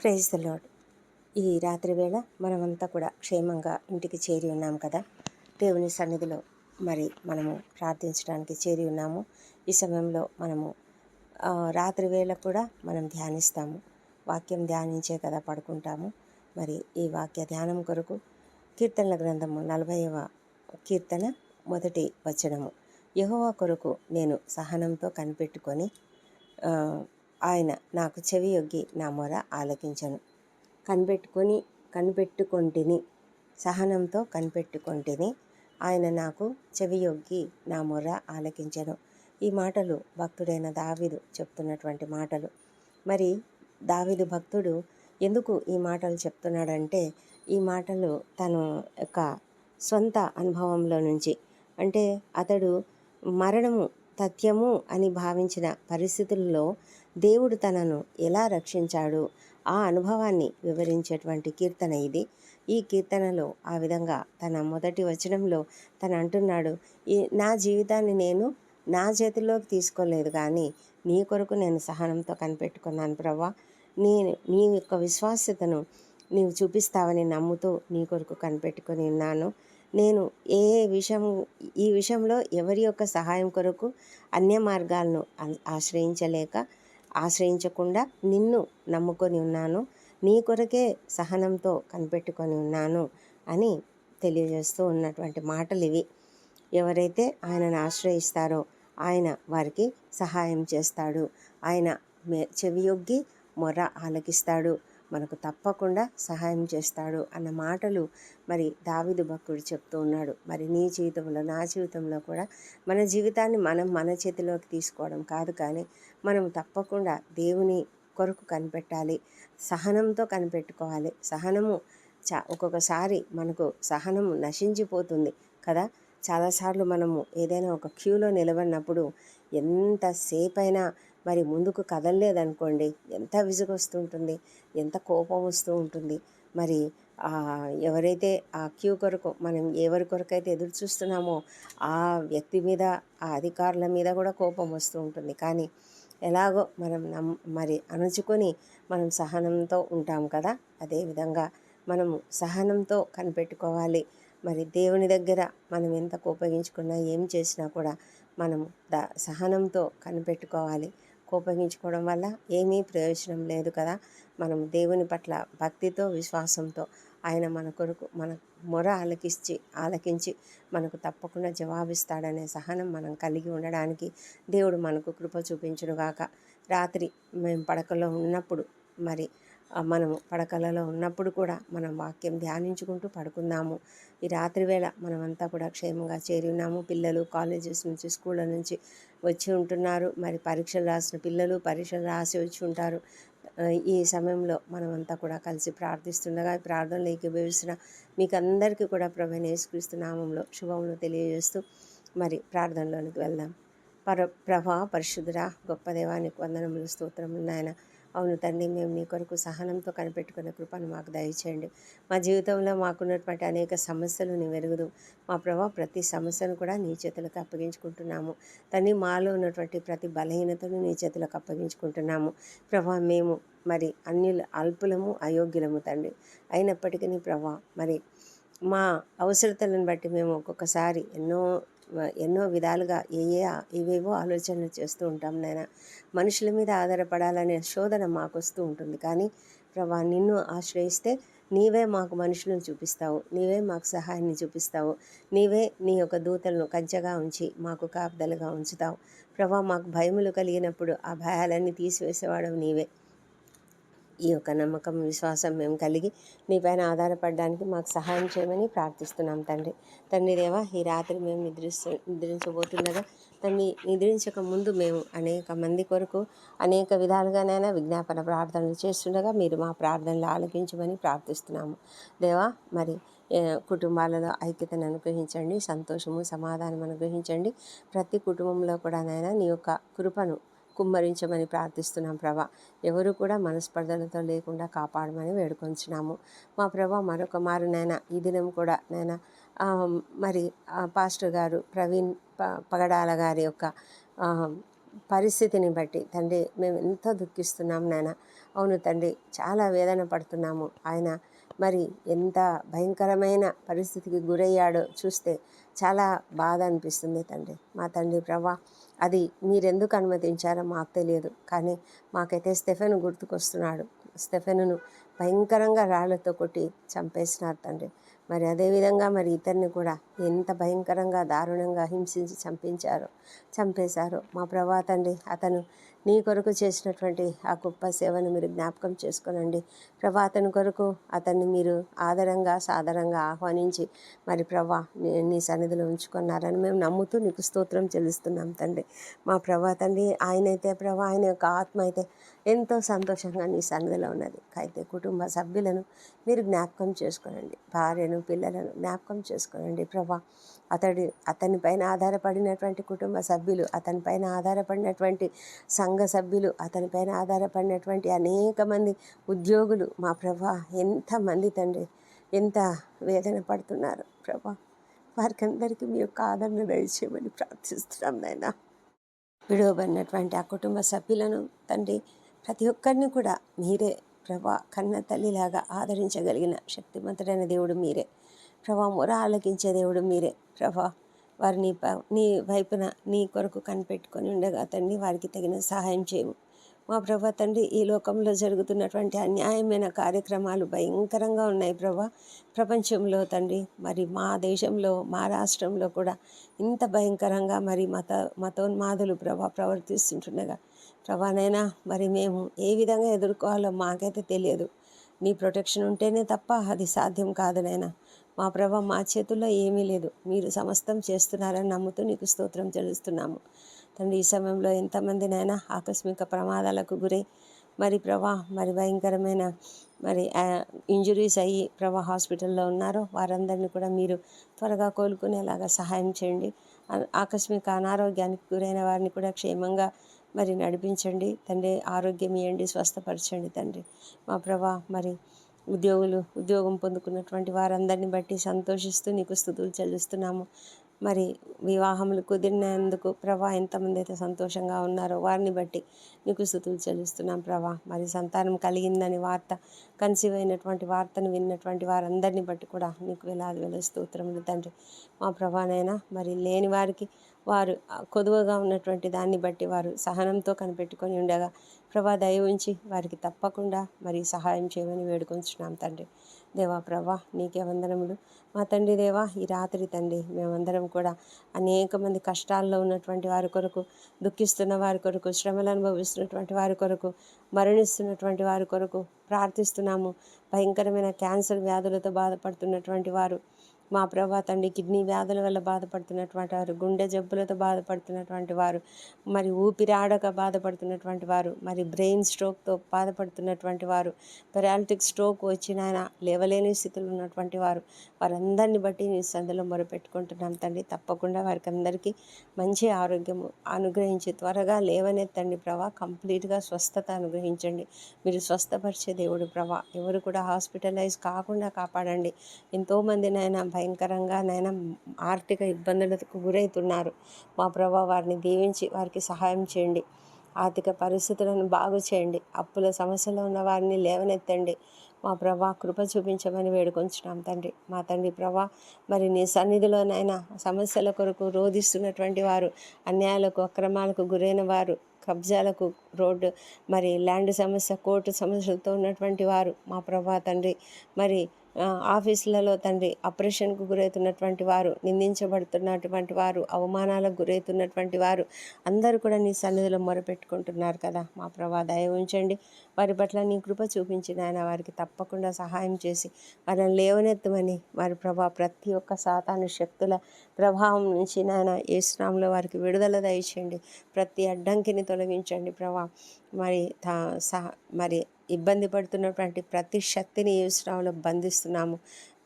Praise the lord ఈ రాత్రి వేళ మనమంతా కూడా క్షేమంగా ఇంటికి చేరి ఉన్నాం కదా. దేవుని సన్నిధిలో మరి మనము ప్రార్థించడానికి చేరి ఉన్నాము. ఈ సమయంలో మనము రాత్రి వేళ కూడా మనం ధ్యానిస్తాము. వాక్యం ధ్యానించే కదా పడుకుంటాము. మరి ఈ వాక్య ధ్యానం కొరకు కీర్తనల గ్రంథము నలభైవ కీర్తన మొదటి వచనము. యహోవా కొరకు నేను సహనంతో కనిపెట్టుకొని ఆయన నాకు చెవి యొగ్గి నా మొర ఆలకించను. కనిపెట్టుకొని కనిపెట్టుకొంటిని సహనంతో కనిపెట్టుకొంటిని ఆయన నాకు చెవి యొగ్గి నా మొర ఆలకించను. ఈ మాటలు భక్తుడైన దావీదు చెప్తున్నటువంటి మాటలు. మరి దావీదు భక్తుడు ఎందుకు ఈ మాటలు చెప్తున్నాడంటే ఈ మాటలు తను యొక్క సొంత అనుభవంలో నుంచి. అంటే అతడు మరణము తథ్యము అని భావించిన పరిస్థితుల్లో దేవుడు తనను ఎలా రక్షించాడు? ఆ అనుభవాన్ని వివరించేటువంటి కీర్తన ఇది. ఈ కీర్తనలో ఆ విధంగా తన మొదటి వచనంలో తను అంటున్నాడు ఈ నా జీవితాన్ని నేను నా చేతిలోకి తీసుకోలేదు కానీ నీ కొరకు నేను సహనంతో కనిపెట్టుకున్నాను ప్రభా నీ నీ యొక్క విశ్వాస్యతను నీవు చూపిస్తావని నమ్ముతూ నీ కొరకు కనిపెట్టుకొని ఉన్నాను. నేను ఏ విషయం ఈ విషయంలో ఎవరి యొక్క సహాయం కొరకు అన్య మార్గాలను ఆశ్రయించలేక ఆశ్రయించకుండా నిన్ను నమ్ముకొని ఉన్నాను. నీ కొరకే సహనంతో కనిపెట్టుకొని ఉన్నాను అని తెలియజేస్తూ ఉన్నటువంటి మాటలు ఇవి. ఎవరైతే ఆయనను ఆశ్రయిస్తారో ఆయన వారికి సహాయం చేస్తాడు. ఆయన చెవియొగ్గి మొర ఆలకిస్తాడు. మనకు తప్పకుండా సహాయం చేస్తాడు అన్న మాటలు మరి దావిదు భక్తుడు చెప్తూ ఉన్నాడు. మరి నీ జీవితంలో నా జీవితంలో కూడా మన జీవితాన్ని మనం మన చేతిలోకి తీసుకోవడం కాదు కానీ మనం తప్పకుండా దేవుని కొరకు కనిపెట్టాలి. సహనంతో కనిపెట్టుకోవాలి. సహనము చా ఒక్కొక్కసారి మనకు సహనము నశించిపోతుంది కదా. చాలాసార్లు మనము ఏదైనా ఒక క్యూలో నిలబడినప్పుడు ఎంతసేపైనా మరి ముందుకు కదలలేదనుకోండి ఎంత విసుగు వస్తుంటుంది ఎంత కోపం వస్తూ ఉంటుంది. మరి ఎవరైతే ఆ క్యూ కొరకు మనం ఎవరి కొరకైతే ఎదురు చూస్తున్నామో ఆ వ్యక్తి మీద ఆ అధికారుల మీద కూడా కోపం వస్తూ ఉంటుంది. కానీ ఎలాగో మనం నమ్ మరి అణుచుకొని మనం సహనంతో ఉంటాం కదా. అదేవిధంగా మనము సహనంతో కనిపెట్టుకోవాలి. మరి దేవుని దగ్గర మనం ఎంత కోపగించుకున్నా ఏం చేసినా కూడా మనము ద సహనంతో కనిపెట్టుకోవాలి. ఉపయోగించుకోవడం వల్ల ఏమీ ప్రయోజనం లేదు కదా. మనం దేవుని పట్ల భక్తితో విశ్వాసంతో ఆయన మన కొరకు మన మొర ఆలకించి ఆలకించి మనకు తప్పకుండా జవాబిస్తాడనే సహనం మనం కలిగి ఉండడానికి దేవుడు మనకు కృప చూపించునుగాక. రాత్రి మేము పడకలో ఉన్నప్పుడు మరి మనము పడకలలో ఉన్నప్పుడు కూడా మనం వాక్యం ధ్యానించుకుంటూ పడుకుందాము. ఈ రాత్రి వేళ మనమంతా కూడా క్షేమంగా చేరి ఉన్నాము. పిల్లలు కాలేజెస్ నుంచి స్కూళ్ళ నుంచి వచ్చి ఉంటున్నారు. మరి పరీక్షలు రాసిన పిల్లలు పరీక్షలు రాసి వచ్చి ఉంటారు. ఈ సమయంలో మనమంతా కూడా కలిసి ప్రార్థిస్తుండగా ప్రార్థనలు ఏకీభవిస్తున్న మీకు అందరికీ కూడా ప్రభు యేసుక్రీస్తు నామంలో శుభములు తెలియజేస్తూ మరి ప్రార్థనలోనికి వెళ్దాం. పర ప్రభా పరిశుద్ధురా గొప్ప దేవానికి వందనములు స్తోత్రములు నాయన. అవును తండ్రి మేము నీ కొరకు సహనంతో కనిపెట్టుకున్న కృపను మాకు దయచేయండి. మా జీవితంలో మాకున్నటువంటి అనేక సమస్యలు నీ వెలుగుదు మా ప్రభా ప్రతి సమస్యను కూడా నీ చేతులకు అప్పగించుకుంటున్నాము. తండ్రి మాలో ఉన్నటువంటి ప్రతి బలహీనతను నీ చేతులకు అప్పగించుకుంటున్నాము. ప్రభా మేము మరి అన్యుల అల్పులము అయోగ్యులము తండ్రి. అయినప్పటికీ నీ ప్రభా మరి మా అవసరతలను బట్టి మేము ఒక్కొక్కసారి ఎన్నో ఎన్నో విధాలుగా ఏ ఏ ఏవేవో ఆలోచనలు చేస్తూ ఉంటాం నాయన. మనుషుల మీద ఆధారపడాలనే శోధన మాకు వస్తూ ఉంటుంది. కానీ ప్రభా నిన్ను ఆశ్రయిస్తే నీవే మాకు మనుషులను చూపిస్తావు. నీవే మాకు సహాయాన్ని చూపిస్తావు. నీవే నీ యొక్క దూతలను కంచెగా ఉంచి మాకు కాపుదలుగా ఉంచుతావు. ప్రభా మాకు భయములు కలిగినప్పుడు ఆ భయాలన్నీ తీసివేసేవాడు నీవే. ఈ యొక్క నమ్మకం విశ్వాసం మేము కలిగి నీపైన ఆధారపడడానికి మాకు సహాయం చేయమని ప్రార్థిస్తున్నాం తండ్రి. తండ్రి దేవా ఈ రాత్రి మేము నిద్రిస్తూ నిద్రించబోతుండగా తండ్రి నిద్రించక ముందు మేము అనేక మంది కొరకు అనేక విధాలుగానైనా విజ్ఞాపన ప్రార్థనలు చేస్తుండగా మీరు మా ప్రార్థనలు ఆలకించమని ప్రార్థిస్తున్నాము. దేవా మరి కుటుంబాలలో ఐక్యతను అనుగ్రహించండి సంతోషము సమాధానం అనుగ్రహించండి. ప్రతి కుటుంబంలో కూడా నాయన నీ యొక్క కృపను కుమ్మరించమని ప్రార్థిస్తున్నాం ప్రభా. ఎవరు కూడా మనస్పర్ధలతో లేకుండా కాపాడమని వేడుకొంచున్నాము. మా ప్రభా మరొక మారు నాయన ఈ దినం కూడా నాయన మరి పాస్టర్ గారు ప్రవీణ్ ప పగడాల గారి యొక్క పరిస్థితిని బట్టి తండ్రి మేము ఎంతో దుఃఖిస్తున్నాం నాయన. అవును తండ్రి చాలా వేదన పడుతున్నాము. ఆయన మరి ఎంత భయంకరమైన పరిస్థితికి గురయ్యాడో చూస్తే చాలా బాధ అనిపిస్తుంది తండ్రి. మా తండ్రి ప్రభా అది మీరెందుకు అనుమతించారో మాకు తెలియదు. కానీ మాకైతే స్టెఫెన్ గుర్తుకొస్తున్నాడు. స్టెఫెనును భయంకరంగా రాళ్ళతో కొట్టి చంపేసినారు తండ్రి. మరి అదేవిధంగా మరి ఇతన్ని కూడా ఎంత భయంకరంగా దారుణంగా హింసించి చంపించారో చంపేశారో మా ప్రభా తండ్రి అతను నీ కొరకు చేసినటువంటి ఆ గొప్ప సేవను మీరు జ్ఞాపకం చేసుకోనండి. ప్రభా అతని కొరకు అతన్ని మీరు ఆదరంగా సాదరంగా ఆహ్వానించి మరి ప్రభా నీ- నీ సన్నిధిలో ఉంచుకున్నారని మేము నమ్ముతూ నీకు స్తోత్రం చెల్లిస్తున్నాం తండ్రి. మా ప్రభా తండ్రి ఆయనైతే ప్రభా ఆయన యొక్క ఆత్మ అయితే ఎంతో సంతోషంగా నీ సన్నిధిలో ఉన్నది. అయితే కుటుంబ సభ్యులను మీరు జ్ఞాపకం చేసుకోనండి. భార్యను పిల్లలను జ్ఞాపకం చేసుకోనండి. ప్రభా అతడి అతనిపైన ఆధారపడినటువంటి కుటుంబ సభ్యులు అతనిపైన ఆధారపడినటువంటి సంఘ సభ్యులు అతనిపైన ఆధారపడినటువంటి అనేక మంది ఉద్యోగులు. మా ప్రభా ఎంతమంది తండ్రి ఎంత వేదన పడుతున్నారు ప్రభా. వారికి అందరికీ మీ యొక్క ఆదరణ దయచేయమని ప్రార్థిస్తున్నాం నాయన. విడవబడినటువంటి ఆ కుటుంబ సభ్యులను తండ్రి ప్రతి ఒక్కరిని కూడా మీరే ప్రభా కన్న తల్లిలాగా ఆదరించగలిగిన శక్తిమంతుడైన దేవుడు మీరే. ప్రభా మొర ఆలకించే దేవుడు మీరే ప్రభా. వారిని ప- నీ వైపున నీ కొరకు కనిపెట్టుకొని ఉండగా తండ్రి వారికి తగిన సహాయం చేయము. మా ప్రభా తండ్రి ఈ లోకంలో జరుగుతున్నటువంటి అన్యాయమైన కార్యక్రమాలు భయంకరంగా ఉన్నాయి ప్రభా. ప్రపంచంలో తండ్రి మరి మా దేశంలో మా రాష్ట్రంలో కూడా ఇంత భయంకరంగా మరి మత మతోన్మాదులు ప్రభా ప్రవర్తిస్తుంటుండగా ప్రభానైనా మరి మేము ఏ విధంగా ఎదుర్కోవాలో మాకైతే తెలియదు. నీ ప్రొటెక్షన్ ఉంటేనే తప్ప అది సాధ్యం కాదు మా ప్రభ మా చేతుల్లో ఏమీ లేదు. మీరు సమస్తం చేస్తున్నారని నమ్ముతూ నీకు స్తోత్రం చెల్లిస్తున్నాము. తండ్రి ఈ సమయంలో ఎంతమందినైనా ఆకస్మిక ప్రమాదాలకు గురై మరి ప్రభా మరి భయంకరమైన మరి ఇంజురీస్ అయ్యి ప్రభా హాస్పిటల్లో ఉన్నారో వారందరినీ కూడా మీరు త్వరగా కోలుకునేలాగా సహాయం చేయండి. ఆకస్మిక అనారోగ్యానికి గురైన వారిని కూడా క్షేమంగా మరి నడిపించండి. తండ్రి ఆరోగ్యం ఇవ్వండి స్వస్థపరచండి తండ్రి. మా ప్రభా మరి ఉద్యోగులు ఉద్యోగం పొందుకున్నటువంటి వారందరిని బట్టి సంతోషిస్తూ నీకు స్థుతులు చెల్లిస్తున్నాము. మరి వివాహములు కుదిరినందుకు ప్రభా ఎంతమంది అయితే సంతోషంగా ఉన్నారో వారిని బట్టి నీకు స్థుతులు చెల్లిస్తున్నాం ప్రభా. మరి సంతానం కలిగిందని వార్త కన్సీవ్ అయినటువంటి వార్తను విన్నటువంటి వారందరిని బట్టి కూడా నీకు వేలాది వేల స్తోత్రములు తండ్రి. మా ప్రభానైనా మరి లేని వారికి వారు కొదువగా ఉన్నటువంటి దాన్ని బట్టి వారు సహనంతో కనిపెట్టుకొని ఉండగా ప్రభా దయ ఉంచి వారికి తప్పకుండా మరి సహాయం చేయమని వేడుకొంచున్నాం తండ్రి. దేవా ప్రభా నీకే వందనములు. మా తండ్రి దేవా ఈ రాత్రి తండ్రి మేమందరం కూడా అనేక మంది కష్టాల్లో ఉన్నటువంటి వారి కొరకు దుఃఖిస్తున్న వారి కొరకు శ్రమలు అనుభవిస్తున్నటువంటి వారి కొరకు మరణిస్తున్నటువంటి వారి కొరకు ప్రార్థిస్తున్నాము. భయంకరమైన క్యాన్సర్ వ్యాధులతో బాధపడుతున్నటువంటి వారు మా ప్రభా తండ్రి కిడ్నీ వ్యాధుల వల్ల బాధపడుతున్నటువంటి వారు గుండె జబ్బులతో బాధపడుతున్నటువంటి వారు మరి ఊపిరాడక బాధపడుతున్నటువంటి వారు మరి బ్రెయిన్ స్ట్రోక్తో బాధపడుతున్నటువంటి వారు పెరాలిటిక్ స్ట్రోక్ వచ్చిన ఆయన లేవలేని స్థితిలో ఉన్నటువంటి వారు వారందరిని బట్టి నీ సందులో మొరపెట్టుకుంటున్నాం తండ్రి. తప్పకుండా వారికి అందరికీ మంచి ఆరోగ్యము అనుగ్రహించి త్వరగా లేవనెత్తండి ప్రభా. కంప్లీట్గా స్వస్థత అనుగ్రహించండి. మీరు స్వస్థపరిచే దేవుడు ప్రభా. ఎవరు కూడా హాస్పిటలైజ్ కాకుండా కాపాడండి. ఎంతోమంది నాయన భయంకరంగా నాయన ఆర్థిక ఇబ్బందులకు గురవుతున్నారు. మా ప్రభా వారిని దీవించి వారికి సహాయం చేయండి. ఆర్థిక పరిస్థితులను బాగు చేయండి. అప్పుల సమస్యలో ఉన్న వారిని లేవనెత్తండి. మా ప్రభా కృప చూపించమని వేడుకొంచున్నాం తండ్రి. మా తండ్రి ప్రభా మరి నీ సన్నిధిలోనైనా సమస్యల కొరకు రోధిస్తున్నటువంటి వారు అన్యాయాలకు అక్రమాలకు గురైన వారు కబ్జాలకు రోడ్డు మరి ల్యాండ్ సమస్య కోర్టు సమస్యలతో ఉన్నటువంటి వారు మా ప్రభా తండ్రి. మరి ఆఫీసులలో తండ్రి ఆపరేషన్కు గురవుతున్నటువంటి వారు నిందించబడుతున్నటువంటి వారు అవమానాలకు గురవుతున్నటువంటి వారు అందరూ కూడా నీ సన్నిధిలో మొరపెట్టుకుంటున్నారు కదా. మా ప్రభా దయ ఉంచండి. వారి పట్ల నీ కృప చూపించిన ఆయన వారికి తప్పకుండా సహాయం చేసి వారిని లేవనెత్తమని వారి ప్రభా ప్రతి ఒక్క సాతాను శక్తుల ప్రభావం నుంచి నాయన ఏ స్నామంలో వారికి విడుదల దయచేయండి. ప్రతి అడ్డంకిని తొలగించండి ప్రభా. మరి తా సహ మరి ఇబ్బంది పడుతున్నటువంటి ప్రతి శక్తిని ఏ బంధిస్తున్నాము.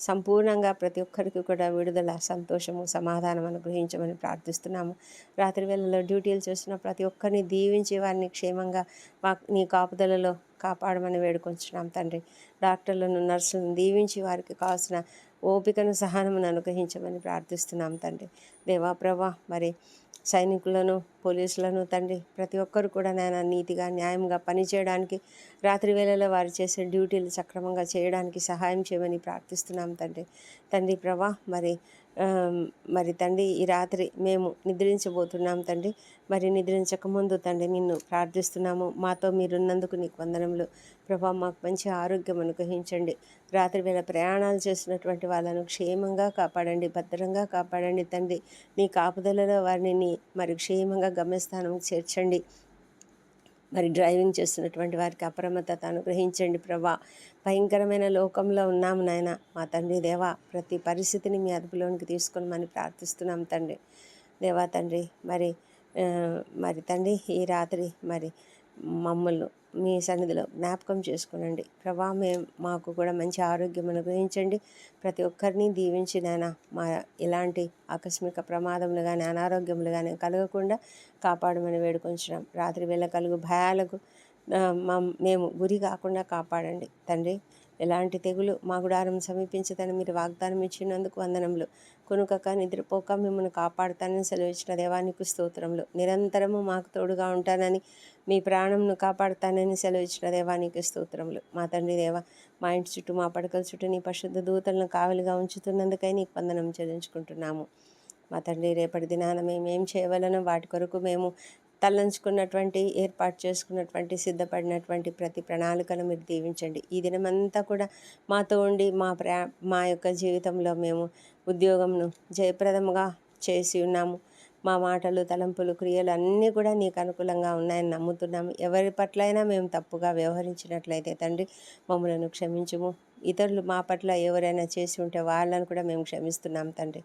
సంపూర్ణంగా ప్రతి ఒక్కరికి కూడా విడుదల సంతోషము సమాధానం అనుగ్రహించమని ప్రార్థిస్తున్నాము. రాత్రి వేళలో డ్యూటీలు చేస్తున్న ప్రతి ఒక్కరిని దీవించి వారిని క్షేమంగా మా నీ కాపుదలలో కాపాడమని వేడుకొంచున్నాం తండ్రి. డాక్టర్లను నర్సులను దీవించి వారికి కావాల్సిన ఓపికను సహనమును అనుగ్రహించమని ప్రార్థిస్తున్నాం తండ్రి. దేవా ప్రభా మరి సైనికులను పోలీసులను తండ్రి ప్రతి ఒక్కరు కూడా నాయన నీతిగా న్యాయంగా పనిచేయడానికి రాత్రి వేళలో వారు చేసే డ్యూటీలు సక్రమంగా చేయడానికి సహాయం చేయమని ప్రార్థిస్తున్నాం తండ్రి. తండ్రి ప్రభా మరి మరి తండ్రి ఈ రాత్రి మేము నిద్రించబోతున్నాం తండ్రి. మరి నిద్రించక ముందు తండ్రి నిన్ను ప్రార్థిస్తున్నాము. మాతో మీరున్నందుకు నీకు వందనములు. ప్రభా మాకు మంచి ఆరోగ్యం అనుగ్రహించండి. రాత్రి వేళ ప్రయాణాలు చేసినటువంటి వాళ్ళను క్షేమంగా కాపాడండి భద్రంగా కాపాడండి తండ్రి. నీ కాపుదలలో వారిని మరి క్షేమంగా గమ్యస్థానంకి చేర్చండి. మరి డ్రైవింగ్ చేస్తున్నటువంటి వారికి అప్రమత్తత అనుగ్రహించండి ప్రభా. భయంకరమైన లోకంలో ఉన్నాము నాయన. మా తండ్రి దేవా ప్రతి పరిస్థితిని మీ అదుపులోనికి తీసుకొని మనం ప్రార్థిస్తున్నాం తండ్రి. దేవా తండ్రి మరి మరి తండ్రి ఈ రాత్రి మరి మమ్మల్ని మీ సన్నిధిలో జ్ఞాపకం చేసుకునండి. ప్రభా మేము మాకు కూడా మంచి ఆరోగ్యం అనుగ్రహించండి. ప్రతి ఒక్కరిని దీవించి నాయన మా ఇలాంటి ఆకస్మిక ప్రమాదములు కానీ అనారోగ్యములు కానీ కలగకుండా కాపాడమని వేడుకొంచడం రాత్రి వేళ కలుగు భయాలకు మా మేము గురి కాకుండా కాపాడండి. తండ్రి ఎలాంటి తెగులు మా గుడారం సమీపించదని మీరు వాగ్దానం ఇచ్చినందుకు వందనములు. కొనుకక నిద్రపోక మిమ్మల్ని కాపాడుతానని సెలవిచ్చిన దేవానికి స్తోత్రములు. నిరంతరము మాకు తోడుగా ఉంటానని మీ ప్రాణంను కాపాడుతానని సెలవిచ్చిన దేవానికి స్తోత్రములు. మా తండ్రి దేవ మా ఇంటి చుట్టూ మా పడకల చుట్టూ నీ పరిశుద్ధ దూతలను కావలిగా ఉంచుతున్నందుకై నీకు వందనం చెల్లించుకుంటున్నాము. మా తండ్రి రేపటి దినాన మేము ఏం చేయవలనో వాటి కొరకు మేము తలంచుకున్నటువంటి ఏర్పాటు చేసుకున్నటువంటి సిద్ధపడినటువంటి ప్రతి ప్రణాళికను మీరు దీవించండి. ఈ దినమంతా కూడా మాతో ఉండి మా ప్రా మా యొక్క జీవితంలో మేము ఉద్యోగంను జయప్రదముగా చేసి ఉన్నాము. మా మాటలు తలంపులు క్రియలు అన్నీ కూడా నీకు అనుకూలంగా ఉన్నాయని నమ్ముతున్నాము. ఎవరి పట్లైనా మేము తప్పుగా వ్యవహరించినట్లయితే తండ్రి మమ్మలను క్షమించుము. ఇతరులు మా పట్ల ఎవరైనా చేసి ఉంటే వాళ్ళని కూడా మేము క్షమిస్తున్నాం తండ్రి.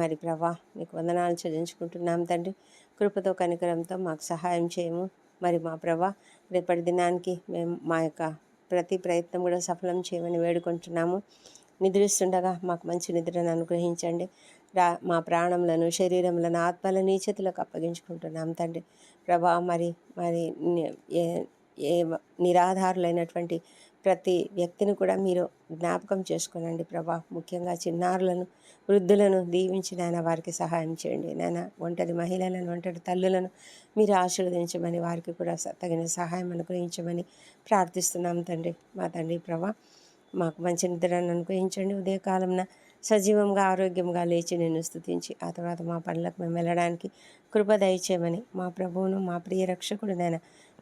మరి ప్రభా నీకు వందనాలు చెల్లించుకుంటున్నాం తండ్రి. కృపతో కనికరంతో మాకు సహాయం చేయము. మరి మా ప్రభా రేపటి దినానికి మేము మా యొక్క ప్రతి ప్రయత్నం కూడా సఫలం చేయమని వేడుకుంటున్నాము. నిద్రిస్తుండగా మాకు మంచి నిద్రను అనుగ్రహించండి. రా మా ప్రాణములను శరీరములను ఆత్మలను నీచతులకు అప్పగించుకుంటున్నాం తండ్రి. ప్రభా మరి మరి ఏ నిరాధారులైనటువంటి ప్రతి వ్యక్తిని కూడా మీరు జ్ఞాపకం చేసుకోనండి ప్రభా. ముఖ్యంగా చిన్నారులను వృద్ధులను దీవించి నాయన వారికి సహాయం చేయండి. నాయన ఒంటరి మహిళలను ఒంటరి తల్లులను మీరు ఆశీర్వదించమని వారికి కూడా తగిన సహాయం అనుగ్రహించమని ప్రార్థిస్తున్నాం తండ్రి. మా తండ్రి ప్రభా మాకు మంచి నిద్రను అనుగ్రహించండి. ఉదయకాలంన సజీవంగా ఆరోగ్యంగా లేచి నేను స్థుతించి ఆ తర్వాత మా పనులకు మేము వెళ్ళడానికి కృప దయచేయమని మా ప్రభువును మా ప్రియ రక్షకుడునైన